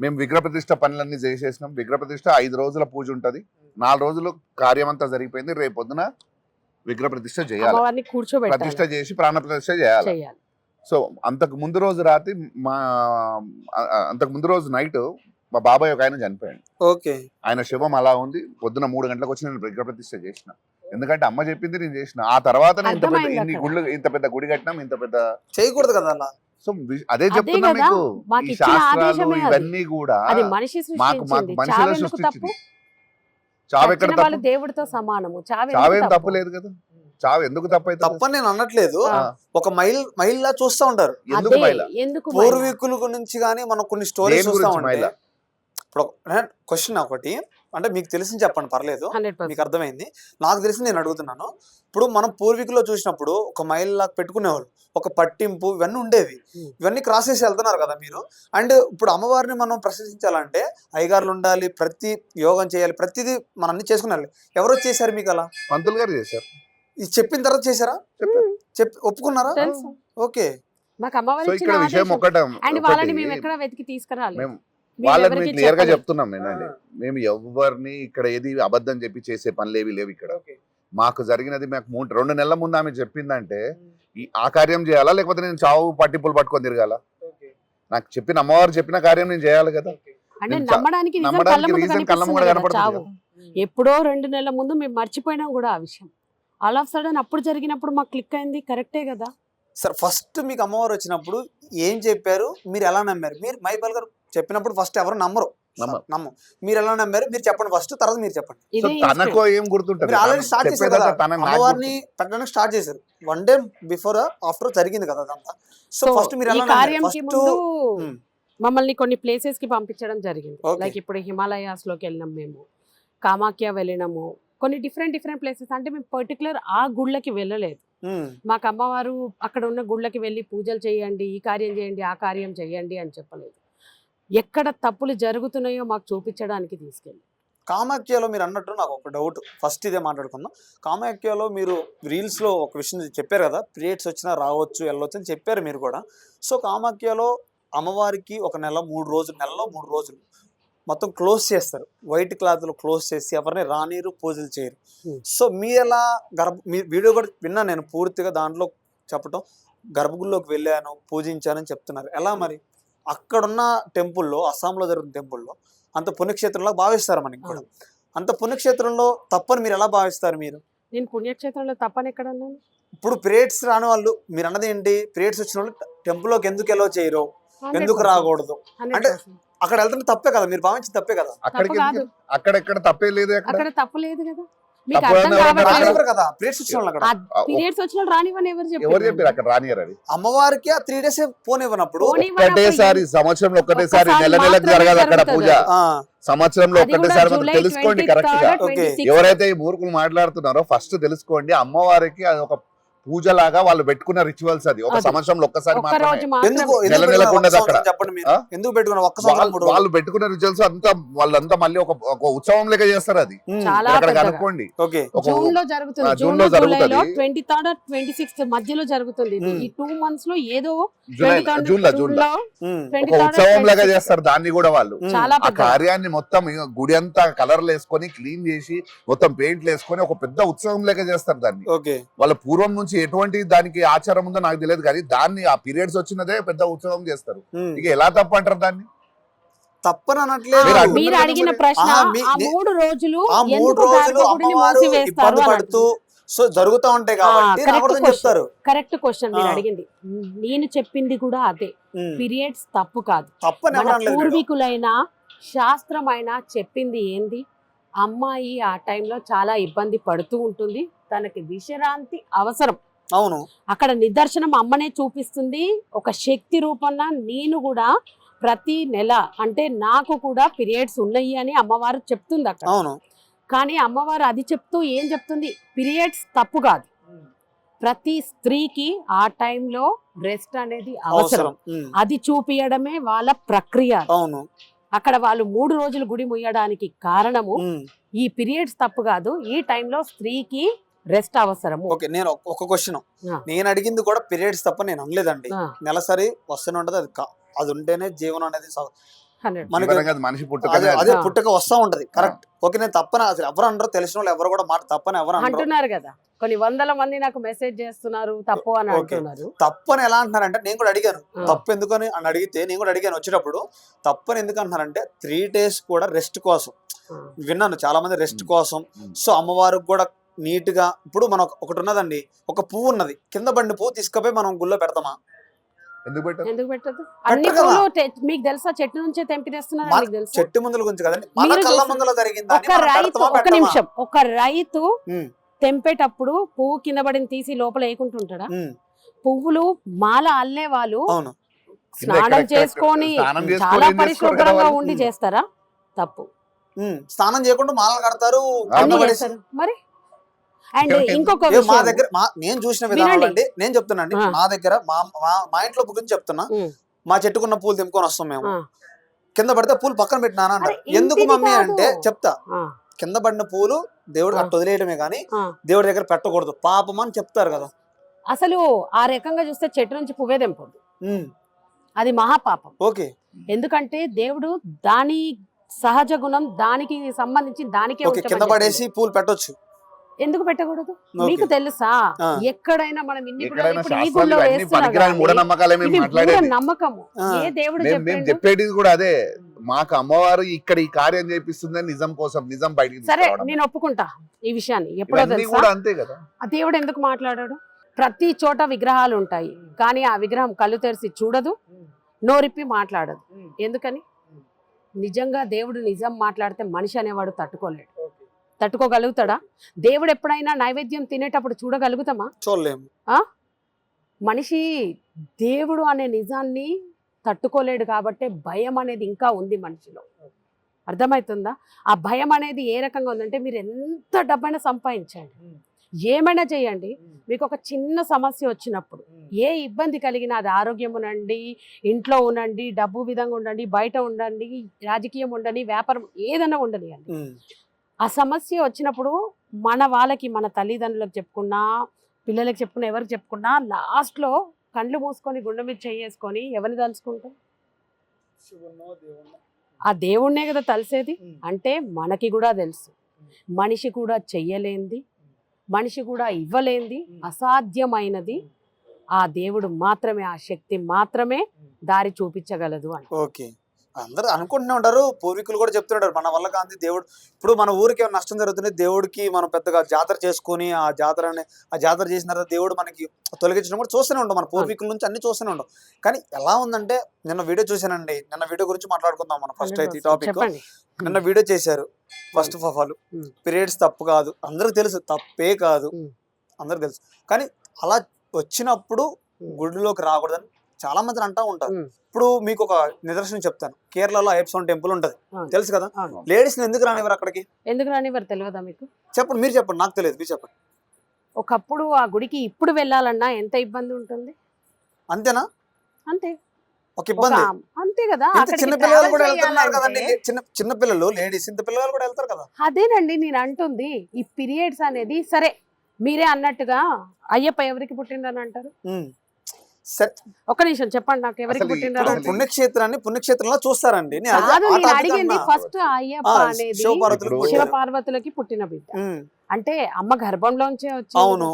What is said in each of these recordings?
మేము విగ్రహ ప్రతిష్ట పనులన్నీ చేసేసినాం. విగ్రహ ప్రతిష్ట ఐదు రోజుల పూజ ఉంటది. నాలుగు రోజులు కార్యం అంతా జరిగిపోయింది. రేపు పొద్దున విగ్రహ ప్రతిష్ట చేయాలి. ప్రతిష్ట చేసి ప్రాణ ప్రతిష్ట చేయాలి. చేయాలి. సో అంతకు ముందు రోజు రాత్రి మా అంతకు ముందు రోజు నైట్ మా బాబాయ్ ఒక ఆయన చనిపోయాడు. ఓకే. ఆయన శివం అలా ఉంది. పొద్దున మూడు గంటలకు వచ్చి నేను విగ్రహ ప్రతిష్ట చేసిన. ఎందుకంటే అమ్మ చెప్పింది నేను చేసిన. ఆ తర్వాత ఇంత పెద్ద ఇన్ని. గుళ్ళు ఇంత పెద్ద గుడి కట్టినాం ఇంత పెద్ద చేయకూడదు కదా సో అదే చెప్తున్నా మీకు. ఈ శాస్త్రాలు. ఇవన్నీ కూడా అది మనిషి మాకు మాకు సృష్టించింది మనుషులే చావెందుకు తప్పు? సృష్టించింది. చావు ఎక్కడ తప్పు? దేవుడితో సమానము. చావెందుకు చావేం తప్పు? తప్పు లేదు కదా. చావు ఎందుకు తప్పు అయితే తప్పని నేను అనట్లేదు. ఒక మైల్ మైల్లా చూస్తూ ఉంటారు. ఎందుకు మైల? ఎందుకు మైల? పూర్వీకుల నుంచి కానీ మనం కొన్ని స్టోరీస్ చూస్తా గురించి ఉంటే మైల? ఇప్పుడు క్వశ్చన్ ఒకటి. అంటే మీకు తెలిసింది చెప్పండి పర్లేదు. 100%. మీకు అర్థమైంది. నాకు తెలిసి నేను అడుగుతున్నాను. ఇప్పుడు మనం పూర్వీకుల్లో చూసినప్పుడు ఒక మైల్ లాగా పెట్టుకునేవాళ్ళు. ఒక పట్టింపు ఇవన్నీ ఉండేవి. ఇవన్నీ క్రాస్ చేసి వెళ్తున్నారు కదా మీరు. అండ్ ఇప్పుడు అమ్మవారిని మనం ప్రశ్నించాలంటే అయ్యగారులు ఉండాలి ప్రతి యోగం చేయాలి ప్రతిదీ మనం అన్ని చేసుకున్నాలి ఎవరో చేశారు మీకు అలా? పంతులు గారు చేశారు. ఇది చెప్పిన తర్వాత చేశారా? చెప్పారు. చెప్పి ఒప్పుకున్నారా? ఓకే. మాకు అమ్మవారు అండ్ వాళ్ళని మేము ఎక్కడ వెతికి తీసుకురాలి వాళ్ళని మేము క్లియర్గా. చెప్తున్నాం ఏంటంటే మేము ఎవరిని ఇక్కడ ఏది అబద్ధం చెప్పి చేసే పనులు ఏవి లేవు ఇక్కడ. మాకు జరిగినది మాకు మూడు రెండు నెలల ముందు ఆమె చెప్పిందంటే ఈ ఆ కార్యం చేయాలా? లేకపోతే నేను చావు పట్టింపులు పట్టుకొని తిరగాల? నాకు చెప్పిన అమ్మవారు చెప్పిన కార్యం నేను చేయాలి కదా. అంటే నమ్మడానికి కళ్ళ కనిపిస్తుంది కదా కనపడుతుంది ఎప్పుడో రెండు నెలల ముందు మేము మర్చిపోయినాం కూడా ఆ విషయం. ఆల్ ఆఫ్ సడన్ అప్పుడు జరిగినప్పుడు మాకు క్లిక్ అయింది కరెక్టే కదా. సార్ ఫస్ట్ మీకు అమ్మవారు వచ్చినప్పుడు ఏం చెప్పారు? మీరు ఎలా నమ్మారు? మీరు మైబల్ గారు చెప్పినప్పుడు ఫస్ట్ ఎవరు నమ్మరు. నమ్ము మీరు ఎలా నమ్మారు మీరు చెప్పండి ఫస్ట్ తర్వాత మీరు చెప్పండి. తనకో ఏం గుర్తుంటది? మీరు ఆల్రెడీ స్టార్ట్ చేశారు కదా. అమ్మవారిని పెట్టడానికి స్టార్ట్ చేశారు. వన్ డే బిఫోర్ ఆఫ్టర్ జరిగింది కదా అదంతా. సో ఫస్ట్ మీరు ఈ ఎలా ఫస్ట్. మమ్మల్ని కొన్ని ప్లేసెస్కి పంపించడం జరిగింది. లైక్ ఇప్పుడు హిమాలయాస్లోకి వెళ్ళినాం మేము కామాఖ్య వెళ్ళినాము. కొన్ని డిఫరెంట్ డిఫరెంట్ ప్లేసెస్ అంటే మేము పర్టికులర్ ఆ గుళ్ళకి వెళ్ళలేదు. మాకు అమ్మవారు అక్కడ ఉన్న గుళ్ళకి వెళ్ళి పూజలు చేయండి ఈ కార్యం చేయండి ఆ కార్యం చేయండి అని చెప్పలేదు. ఎక్కడ తప్పులు జరుగుతున్నాయో మాకు చూపించడానికి తీసుకెళ్ళి. కామాఖ్యలో మీరు అన్నట్టు నాకు ఒక డౌట్. ఫస్ట్ ఇదే మాట్లాడుకుందాం. కామాఖ్యలో మీరు రీల్స్లో ఒక విషయం చెప్పారు కదా పీరియడ్స్ వచ్చినా రావచ్చు వెళ్ళొచ్చు అని చెప్పారు మీరు కూడా. సో కామాఖ్యలో అమ్మవారికి ఒక నెల మూడు రోజులు నెలలో మూడు రోజులు మొత్తం క్లోజ్ చేస్తారు. వైట్ క్లాత్లో క్లోజ్ చేసి ఎవరిని రానీరు పూజలు చేయరు. సో మీ ఎలా గర్భ మీ వీడియో కూడా విన్నా నేను పూర్తిగా దాంట్లో చెప్పటం గర్భగుడిలోకి వెళ్ళాను పూజించానని చెప్తున్నారు. ఎలా మరి? అక్కడున్న టెంపుల్లో అస్సాంలో జరుగుతున్న టెంపుల్లో అంత పుణ్యక్షేత్రంలో భావిస్తారు మనకి కూడా. అంత పుణ్యక్షేత్రంలో తప్పని మీరు ఎలా భావిస్తారు మీరు? నేను పుణ్యక్షేత్రంలో తప్పని ఎక్కడ ఇప్పుడు పీరియడ్స్ రాని వాళ్ళు మీరు అన్నది ఏంటి? పీరియడ్స్ వచ్చిన వాళ్ళు టెంపుల్లోకి ఎందుకు ఎలా చేయరు? ఎందుకు 100%. రాకూడదు? 100%. అంటే అక్కడ వెళ్తుంటే తప్పే కదా? మీరు భావించి తప్పే కదా? అక్కడికి? అక్కడెక్కడ తప్పే లేదు అక్కడ అక్కడ తప్పు లేదు కదా? మీకు తప్పు అర్థం ఎవరన్నా కావట్లేదు. రానివ్వరు. రానివ్వరు కదా? పీరియడ్స్ వచ్చిన వాళ్ళు అక్కడ. ఆ, పీరియడ్స్ వచ్చిన వాళ్ళు రానివని ఎవరు ఎవరు చెప్పారు? చెప్పారు? అక్కడ రానియర్ అది. అమ్మవారికి ఆ త్రీ డేస్ పోనివ్వనప్పుడు పోనివ్వనప్పుడు ఒక్కటేసారి సంవత్సరంలో ఒక్కటేసారి ఒక్కసారి నెల నెలకు మాత్రమే జరగదు అక్కడ జరుగుతుంది. పూజ ఆ, సంవత్సరంలో అది కూడా ఒక్కటేసారి మనం జూలై తెలుసుకోండి 23rd, కరెక్ట్గా. 26th. ఎవరైతే ఈ మూర్ఖులు మాట్లాడుతున్నారో ఫస్ట్ తెలుసుకోండి. అమ్మవారికి అది ఒక పూజలాగా వాళ్ళు పెట్టుకున్న రిచువల్స్ అది. ఒక. సంవత్సరంలో ఒక్కసారి వాళ్ళు పెట్టుకున్న రిచువల్స్ అంతా వాళ్ళంతా మళ్ళీ ఒక ఒక ఉత్సవం లెక్క చేస్తారు అది. ఒక జూన్లో జరుగుతుంది. ట్వంటీ థర్డ్ ట్వంటీ సిక్స్త్ మధ్యలో జరుగుతుంది. ఈ టూ మంత్స్లో ఏదో జూలై 23rd జూన్లో జూన్లో లో ఉమ్, 23rd, ఒక ఉత్సవం లాగా 26th. చేస్తారు దాన్ని కూడా వాళ్ళు. ఆ కార్యాన్ని మొత్తం గుడి అంతా కలర్లు వేసుకొని క్లీన్ చేసి మొత్తం పెయింట్లు వేసుకొని ఒక పెద్ద ఉత్సవం లెక్క చేస్తారు దాన్ని. ఓకే. వాళ్ళ పూర్వం నుంచి ఎటువంటి దానికి ఆచారం ఉందో నాకు తెలియదు కానీ దాన్ని ఆ పీరియడ్స్ వచ్చినదే పెద్ద ఉత్సవం చేస్తారు. ఇక ఎలా తప్పు అంటారు దాన్ని? తప్పని అనట్లేదు. మీరు అడిగిన. ప్రశ్న ఆ మూడు రోజులు ఇబ్బంది అని పడుతూ సో జరుగుతా ఉంటాయి కాబట్టి. చెప్తారు. కరెక్ట్ క్వశ్చన్ మీరు. అడిగింది. నేను చెప్పింది కూడా అదే. పీరియడ్స్ తప్పు కాదు. పూర్వీకులైన శాస్త్రమైన చెప్పింది ఏంది? అమ్మాయి ఆ టైంలో చాలా ఇబ్బంది పడుతూ ఉంటుంది. తనకి విశ్రాంతి అవసరం. అవును. అక్కడ నిదర్శనం అమ్మనే చూపిస్తుంది. ఒక శక్తి రూపంలో నేను కూడా ప్రతి నెల అంటే నాకు కూడా పీరియడ్స్ ఉన్నాయి అని అమ్మవారు చెప్తుంది అక్కడ. అవును. కానీ అమ్మవారు అది చెప్తూ ఏం చెప్తుంది? పీరియడ్స్ తప్పు కాదు. ప్రతి స్త్రీకి ఆ టైంలో రెస్ట్ అనేది అవసరం. అది చూపియడమే వాళ్ళ ప్రక్రియ. అవును. అక్కడ వాళ్ళు మూడు రోజులు గుడి ముయ్యడానికి కారణము ఈ పీరియడ్స్ తప్పు కాదు. ఈ టైంలో స్త్రీకి రెస్ట్ అవసరము ఓకే నేను ఒక- క్వశ్చన్. నేను అడిగింది కూడా పీరియడ్స్ తప్ప నేను అనలేదండి నెలసరి వస్తూనే ఉంటది అది కా- అది ఉంటేనే జీవనం అనేది మనకి మనిషి అదే పుట్టుకనే అదే. పుట్టక వస్తా ఉంటది కరెక్ట్ ఓకే నేను తప్పన అసలు ఎవరు అనరు తెలిసిన వాళ్ళు ఎవరు కూడా మాట తప్పని ఎవరు అంటున్నారు కదా కొన్ని వందల మంది నాకు మెసేజ్ చేస్తున్నారు తప్పు అని. అంటున్నారు తప్పని ఎలా అంటున్నారంటే నేను కూడా అడిగాను. తప్పు ఎందుకని అని అడిగితే నేను కూడా అడిగాను వచ్చేటప్పుడు తప్పని ఎందుకు అంటున్నారంటే త్రీ డేస్ కూడా రెస్ట్ కోసం. విన్నాను చాలా మంది రెస్ట్. కోసం. సో అమ్మవారికి కూడా నీట్గా ఇప్పుడు మనం ఒక- ఒకటి ఉన్నదండి. ఒక పువ్వు ఉన్నది. కింద బండి పువ్వు తీసుకుపోయి మనం గుళ్ళో పెడతామా? ఎందుకు పెట్టారు? ఎందుకు పెట్టదు? అన్ని కదా. పూలు తె- మీకు తెలుసా? చెట్టు నుంచే తెంపి తెస్తున్నారు మన మీకు తెలుసా? చెట్టు ముందుల గురించి కదండి. మన మీరు కళ్ళ చూస్తున్న- ముందులో జరిగిందా అని ఒక రైతు ఒక? నిమిషం. ఒక రైతు తెంపేటప్పుడు పువ్వు కింద పడిన తీసి లోపల వేయకుంటుంటాడా? పువ్వులు మాల అల్లే వాళ్ళు అవును. స్నానం చేసుకొని స్నానం చేసుకొని చాలా ఏం చేసుకోరు కదా పరిశుభ్రంగా వాళ్ళు? ఉండి. చేస్తారా? తప్పు. ఉమ్, స్నానం చేయకుండా మాలలు కడతారు ఆ, అన్ని కింద పడేసి- చేస్తారు. మరి? అండ్ ఇంకొక మా దగ్గర మా నేను చూసిన విధానం. అండి నేను చెప్తున్నాండి ఆ. మా దగ్గర మా మా- ఇంట్లో గురించి చెప్తున్నా. మా చెట్టుకున్న పూలు తెంపుకొని వస్తాం మేము. కింద పడితే పూలు పక్కన పెట్టినానా అరే, ఎందుకు మమ్మీ. అంటే చెప్తా కింద పడిన పూలు దేవుడికి ఆ. అట్టు వదిలేయడమే కానీ. దేవుడి దగ్గర పెట్టకూడదు పాపం అని చెప్తారు కదా అసలు ఆ రకంగా చూస్తే చెట్టు నుంచి పువ్వే తెంపదు అది మహాపాపం ఓకే ఎందుకంటే దేవుడు దాని సహజ గుణం దానికి సంబంధించి దానికే ఓకే కింద పడేసి. పూలు పెట్టొచ్చు ఎందుకు పెట్టకూడదు. మీకు తెలుసా. ఎక్కడైనా మనం ఇన్ని నమ్మకము. ఏ దేవుడు చెప్పేది కూడా అదే. మాకు అమ్మవారు ఇక్కడ ఈ కార్యం చేపిస్తుందని నిజం కోసం నిజం బయటికి సరే. నేను ఒప్పుకుంటా ఈ విషయాన్ని. ఎప్పుడో అంతే కదా. ఆ దేవుడు ఎందుకు మాట్లాడాడు? ప్రతి చోట విగ్రహాలు ఉంటాయి కానీ ఆ విగ్రహం కళ్ళు తెరిచి చూడదు నోరిప్పి మాట్లాడదు. ఎందుకని? నిజంగా దేవుడు నిజం మాట్లాడితే మనిషి అనేవాడు తట్టుకోలేడు. తట్టుకోగలుగుతాడా? దేవుడు ఎప్పుడైనా నైవేద్యం తినేటప్పుడు చూడగలుగుతామా? చూడలేము. మనిషి దేవుడు అనే నిజాన్ని తట్టుకోలేడు కాబట్టి భయం అనేది ఇంకా ఉంది మనిషిలో. అర్థమవుతుందా ఆ భయం అనేది ఏ రకంగా ఉందంటే మీరు ఎంత డబ్బైనా సంపాదించండి. ఏమైనా చేయండి. మీకు ఒక చిన్న సమస్య వచ్చినప్పుడు ఏ ఇబ్బంది కలిగినా అది ఆరోగ్యం ఉండండి ఇంట్లో ఉండండి డబ్బు విధంగా ఉండండి బయట ఉండండి రాజకీయం ఉండండి వ్యాపారం ఏదైనా ఉండని ఉమ్, ఆ సమస్య వచ్చినప్పుడు మన వాళ్ళకి మన తల్లిదండ్రులకు చెప్పుకున్నా పిల్లలకి చెప్పుకున్నా ఎవరికి చెప్పుకున్నా లాస్ట్లో కళ్ళు మూసుకొని గుండె మీద చేసుకొని ఎవరిని తలుచుకుంటాం? ఆ దేవుణ్ణే కదా తలిసేది. అంటే మనకి కూడా తెలుసు. మనిషి కూడా చెయ్యలేంది. మనిషి కూడా ఇవ్వలేంది. అసాధ్యమైనది. ఆ దేవుడు మాత్రమే ఆ శక్తి మాత్రమే దారి చూపించగలదు అని ఓకే. అందరూ అనుకుంటూనే ఉంటారు. పూర్వీకులు కూడా చెప్తుంటారు మన వల్ల కాంతి దేవుడు ఇప్పుడు మన ఊరికి ఏమైనా నష్టం జరుగుతుంది దేవుడికి మనం పెద్దగా జాతర చేసుకొని ఆ జాతరని ఆ జాతర చేసిన తర్వాత దేవుడు మనకి తొలగించడం కూడా చూస్తూనే ఉంటాం. మన పూర్వీకుల నుంచి అన్ని చూస్తూనే ఉంటాం. కానీ ఎలా ఉందంటే నిన్న వీడియో చూసానండి నిన్న వీడియో గురించి మాట్లాడుకుందాం మనం ఫస్ట్ అయితే ఈ టాపిక్ నిన్న వీడియో చేశారు ఫస్ట్ ఆఫ్ ఆల్. పీరియడ్స్ తప్పు కాదు. అందరికి తెలుసు తప్పే కాదు. అందరికి తెలుసు. కానీ అలా వచ్చినప్పుడు. గుడిలోకి రాకూడదని చాలా మంది అంటా ఉంటారు. ఇప్పుడు మీకు ఒక నిదర్శనం చెప్తాను. కేరళలో ఐప్సోన్ టెంపుల్ ఉంటది. తెలుసు కదా. లేడీస్ ఎందుకు రానివ్వరు అక్కడికి? ఎందుకు రానివ్వరు తెలియదా మీకు? చెప్పండి మీరు చెప్పండి. నాకు తెలియదు మీరు చెప్పండి. ఒకప్పుడు ఆ గుడికి ఇప్పుడు వెళ్ళాలన్నా ఎంత ఇబ్బంది ఉంటుంది? అంతేనా? అంతే. ఒక ఇబ్బంది. అంతే కదా చిన్న పిల్లలు కూడా వెళ్తున్నారు కదండి. చిన్న చిన్న పిల్లలు లేడీస్ ఇంత పిల్లలు కూడా వెళ్తారు కదా? అదేనండి నేను అంటుంది ఈ పీరియడ్స్ అనేది సరే మీరే అన్నట్టుగా అయ్యప్ప ఎవరికి పుట్టిండని అంటారు? ఒక నిమిషం చెప్పండి నాకు ఎవరికి అసలు- పుణ్యక్షేత్రాన్ని పుణ్యక్షేత్రంలో చూస్తారండి అడిగింది. ఫస్ట్ అయ్యప్ప అనేది శివ. పార్వతులకి పుట్టిన బిడ్డ అంటే అమ్మ గర్భంలోంచే వచ్చింది అవును.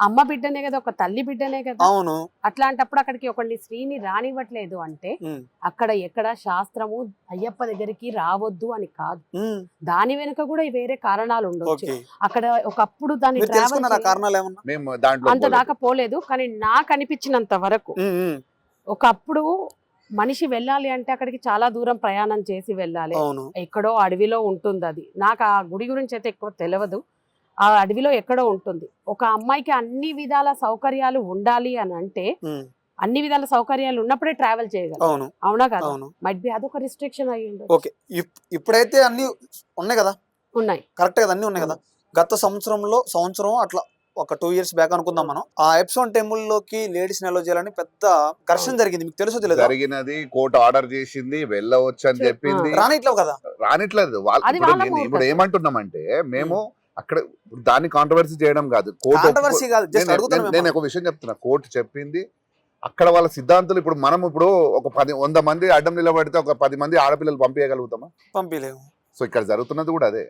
అమ్మ బిడ్డనే కదా ఒక తల్లి బిడ్డనే కదా. అవును. అట్లాంటప్పుడు అక్కడికి ఒకరిని స్త్రీని రానివ్వట్లేదు అంటే అక్కడ ఎక్కడ శాస్త్రము అయ్యప్ప దగ్గరికి రావద్దు అని కాదు. దాని వెనుక కూడా వేరే కారణాలు ఉండొచ్చు. ఓకే. అక్కడ ఒకప్పుడు దాన్ని ట్రావెల్ దాంట్లో అంత దాకా పోలేదు కానీ నాకు అనిపించినంత వరకు ఒకప్పుడు మనిషి వెళ్ళాలి అంటే అక్కడికి చాలా దూరం ప్రయాణం చేసి వెళ్ళాలి. ఎక్కడో అడవిలో ఉంటుంది అది నాకు ఆ గుడి గురించి అయితే ఎక్కువ తెలియదు ఆ అడవిలో ఎక్కడో ఉంటుంది. ఒక అమ్మాయికి అన్ని విధాల సౌకర్యాలు ఉండాలి అని అంటే అన్ని విధాల సౌకర్యాలు ఉన్నప్పుడే ట్రావెల్ చేయగలరు. అవును. అవునా కదా? అవును. మైట్ బి అదొక రిస్ట్రిక్షన్ అయ్యి ఉండొచ్చు. ఓకే. ఇప్- ఇప్పుడైతే అన్ని ఉన్నాయి కదా? ఉన్నాయి. కరెక్ట్ కదా? అన్ని ఉన్నాయి కదా? గత సంవత్సరంలో సంవత్సరం అట్లా ఒక టూ ఇయర్స్ బ్యాక్ అనుకుందాం మనం. ఆ ఎప్సోన్ టెంపుల్లోకి లేడీస్ నిల్వ చేయాలని పెద్ద ఘర్షణ జరిగింది. మీకు తెలుసో తెలియదు జరిగినది కోర్టు ఆర్డర్ చేసింది వెళ్ళవచ్చు అని చెప్- చెప్పింది. రానిట్లేవు కదా? రానిట్లేదు. వాళ్ళ అది ఇప్పుడు. ఏమంటున్నామంటే మేము అక్కడ దాన్ని కాంట్రవర్సీ చేయడం కాదు. కోర్టు నేను ఒక విషయం చెప్తున్నా. కోర్టు చెప్పింది అక్కడ వాళ్ళ సిద్ధాంతులు ఇప్పుడు మనం ఇప్పుడు ఒక పది వంద మంది అడ్డం నిలబడితే ఒక పది మంది ఆడపిల్లలు పంపించగలుగుతామా? పంపించలేము సో ఇక్కడ జరుగుతున్నది కూడా అదే.